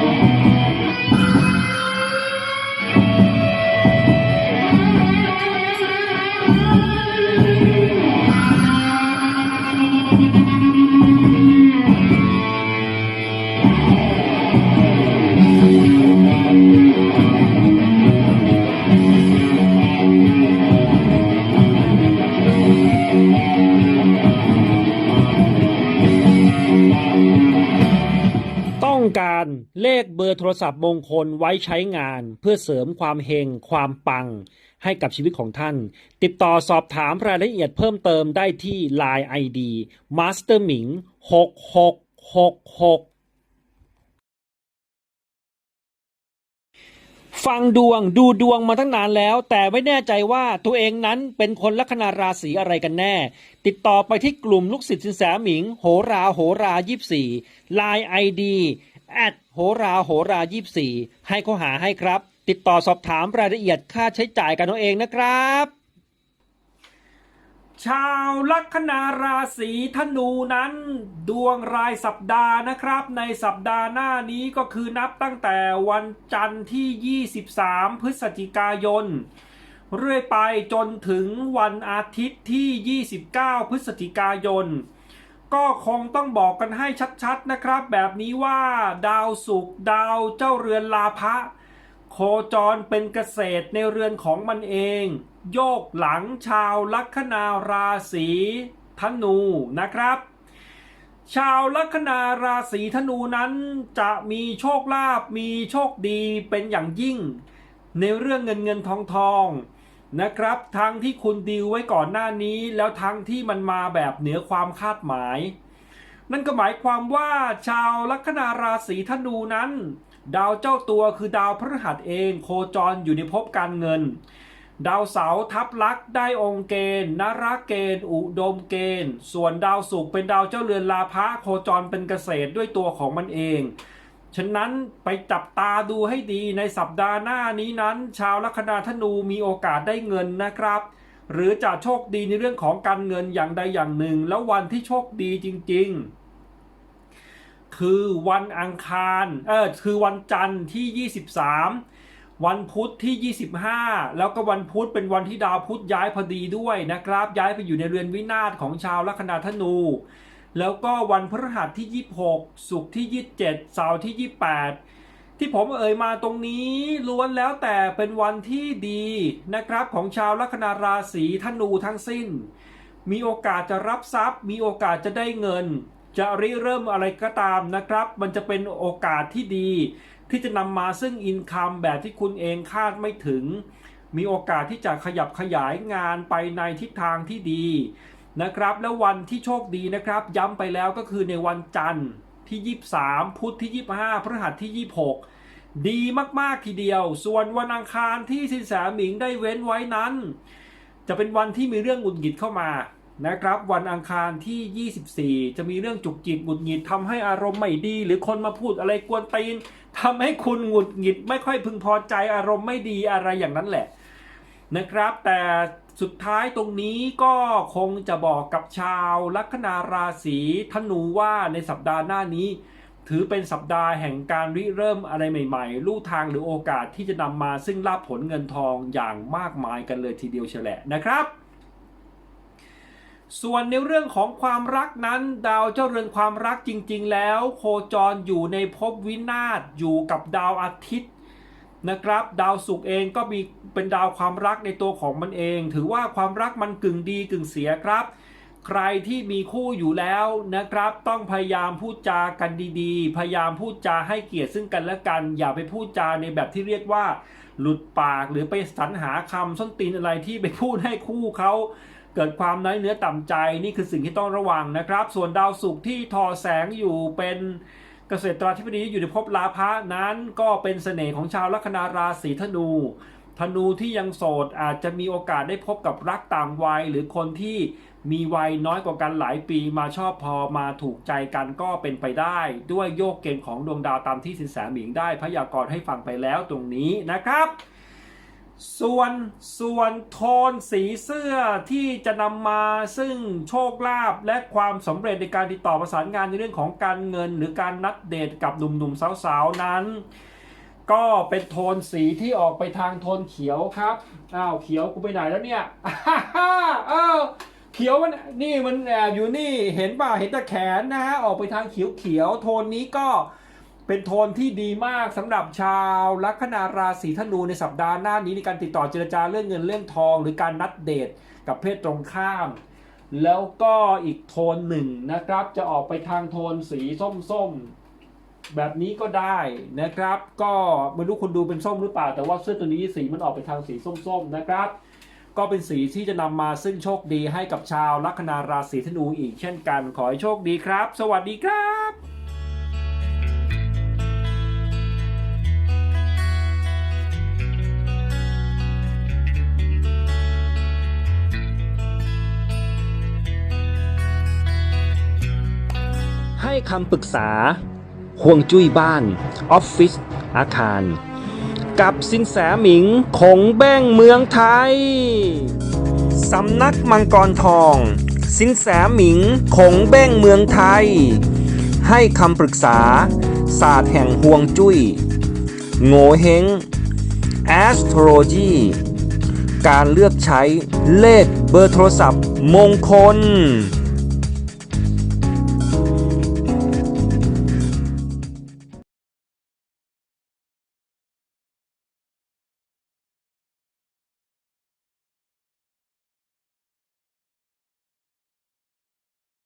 ต้อ การเลขเบอร์โทรศัพท์มงคลไว้ใช้งาน เพื่อเสริมความเฮงความปัง ให้กับชีวิตของท่าน ติดต่อสอบถามรายละเอียดเพิ่มเติมได้ที่ Line ID Master Ming 6666ฟังดวงดูดวงมาตั้งนานแล้ว แต่ไม่แน่ใจว่าตัวเองนั้นเป็นคนลัคนาราศีอะไรกันแน่ ติดต่อไปที่กลุ่มลูกศิษย์สินแสหมิง โหราโหรายี่สี่ไลน์ไอดี แอดโหราโหรายี่สี่ให้เขาหาให้ครับ ติดต่อสอบถามรายละเอียดค่าใช้จ่ายกันเอาเองนะครับ ชาวลัคนาราศีธนูนั้น ดวงรายสัปดาห์นะครับ ในสัปดาห์หน้านี้ก็คือนับตั้งแต่วันจันทร์ที่ 23 พฤศจิกายนเรื่อยไปจนถึงวันอาทิตย์ที่ 29 พฤศจิกายน ก็คงต้องบอกกันให้ชัดๆนะครับ แบบนี้ว่าดาวศุกดาวเจ้าเรือนลาภะโคจรเป็นเกษตรในเรือนของมันเอง โยกหลังชาวลัคนาราศีธนูนะครับ ชาวลัคนาราศีธนูนั้นจะมีโชคลาภมีโชคดีเป็นอย่างยิ่ง ในเรื่องเงินเงินทองทอง นะครับทั้งที่คุณดีลไว้ก่อนหน้านี้ แล้วทั้งที่มันมาแบบเหนือความคาดหมาย นั่นก็หมายความว่าชาวลัคนาราศีธนูนั้น ดาวเจ้าตัวคือดาวพฤหัสเองโคจรอยู่ในภพการเงิน ดาวเสาทับลักษ์ได้องค์เกณฑ์นรเกณฑ์ อุดมเกณฑ์ ส่วนดาวศุกร์เป็นดาวเจ้าเรือนลาภะโคจรเป็นเกษตรด้วยตัวของมันเอง ฉะนั้นไปจับตาดูให้ดีในสัปดาห์หน้านี้นั้น ชาวลัคนาธนูมีโอกาสได้เงินนะครับ หรือจะโชคดีในเรื่องของการเงินอย่างใดอย่างหนึ่ง แล้ววันที่โชคดีจริง ๆ คือวันอังคารเออคือวันจันทร์ที่ 23 วันพุธที่ 25 แล้วก็วันพุธเป็นวันที่ดาวพุธย้ายพอดีด้วยนะครับ ย้ายไปอยู่ในเรือนวินาศของชาวลัคนาธนู แล้วก็วันพฤหัสที่ 26 ศุกร์ที่ 27 เสาร์ที่ 28 ที่ผมเอ่ยมาตรงนี้ล้วนแล้วแต่เป็นวันที่ดีนะครับของชาวลัคนาราศีธนูทั้งสิ้น มีโอกาสจะรับทรัพย์ มีโอกาสจะได้เงิน จะริเริ่มอะไรก็ตามนะครับ มันจะเป็นโอกาสที่ดี ที่จะนำมาซึ่งอินคัมแบบที่คุณเองคาดไม่ถึง มีโอกาสที่จะขยับขยายงานไปในทิศทางที่ดี นะครับ แล้ววันที่โชคดีนะครับ ย้ำไปแล้วก็คือในวันจันทร์ที่ 23 พุธที่ 25พฤหัสที่ 26 ดีมากๆทีเดียว ส่วนวันอังคารที่สินแสหมิงได้เว้นไว้นั้น จะเป็นวันที่มีเรื่องหงุดหงิดเข้ามานะครับ วันอังคารที่ 24 จะมีเรื่องจุกจิกหงุดหงิดทำให้อารมณ์ไม่ดี หรือคนมาพูดอะไรกวนตีนทำให้คุณหงุดหงิด ไม่ค่อยพึงพอใจอารมณ์ไม่ดีอะไรอย่างนั้นแหละนะครับ แต่ สุดท้ายตรงนี้ก็คงจะบอกกับชาวลัคนาราศีธนูว่าในสัปดาห์หน้านี้ ถือเป็นสัปดาห์แห่งการริเริ่มอะไรใหม่ๆ ลู่ทางหรือโอกาสที่จะนำมาซึ่งลาภผลเงินทองอย่างมากมายกันเลยทีเดียวเฉละนะครับส่วนในเรื่องของความรักนั้น ดาวเจ้าเรือนความรักจริง ๆ แล้ว โคจรอยู่ในภพวินาศอยู่กับดาวอาทิตย์ นะครับ ดาวศุกร์เองก็มีเป็นดาวความรักในตัวของมันเอง ถือว่าความรักมันกึ่งดีกึ่งเสียครับ ใครที่มีคู่อยู่แล้วนะครับ ต้องพยายามพูดจากันดีๆ พยายามพูดจาให้เกียรติซึ่งกันและกัน อย่าไปพูดจาในแบบที่เรียกว่า หลุดปากหรือไปสรรหาคำส้นตีนอะไรที่ไปพูดให้คู่เขาเกิดความน้อยเนื้อต่ำใจนี่คือสิ่งที่ต้องระวังนะครับ ส่วนดาวศุกร์ที่ทอแสงอยู่เป็น เกษตราธิบดีอยู่ในภพลาภะนั้นก็เป็นเสน่ห์ของชาวลัคนาราศีธนู ธนูที่ยังโสดอาจจะมีโอกาสได้พบกับรักต่างวัย หรือคนที่มีวัยน้อยกว่ากันหลายปีมาชอบพอมาถูกใจกันก็เป็นไปได้ ด้วยโยกเกณฑ์ของดวงดาวตามที่สินแสหมิงได้พยากรณ์ให้ฟังไปแล้วตรงนี้นะครับ ส่วนส่วนโทนสีเสื้อที่จะนำมาซึ่งโชคลาภและความสำเร็จในการติดต่อประสานงานในเรื่องของการเงิน หรือการนัดเดทกับหนุ่มๆสาวๆนั้น ก็เป็นโทนสีที่ออกไปทางโทนเขียวครับอ้าวเขียวกูไปไหนแล้วเนี่ยอ้าวเขียวมันนี่มันแอบอยู่นี่เห็นป่ะเห็นแต่แขนนะฮะออกไปทางเขียวเขียวโทนนี้ก็ เป็นโทนที่ดีมากสำหรับชาวลัคนาราศีธนูในสัปดาห์หน้านี้ในการติดต่อเจรจาเรื่องเงินเรื่องทอง หรือการนัดเดทกับเพศตรงข้าม แล้วก็อีกโทนหนึ่งนะครับ จะออกไปทางโทนสีส้มๆ แบบนี้ก็ได้นะครับ ก็ไม่รู้คุณดูเป็นส้มหรือเปล่า แต่ว่าเสื้อตัวนี้สีมันออกไปทางสีส้มๆนะครับ ก็เป็นสีที่จะนำมาซึ่งโชคดีให้กับชาวลัคนาราศีธนูอีกเช่นกันขอให้โชคดีครับ สวัสดีครับ คำปรึกษาห่วงจุ้ยบ้าน ออฟฟิศอาคาร กับสินแสหมิงคงแบ้งเมืองไทย สำนักมังกรทอง สินแสหมิงคงแบ้งเมืองไทย ให้คำปรึกษา ศาสตร์แห่งห่วงจุ้ย โงเฮง astrology การเลือกใช้เลขเบอร์โทรศัพท์มงคล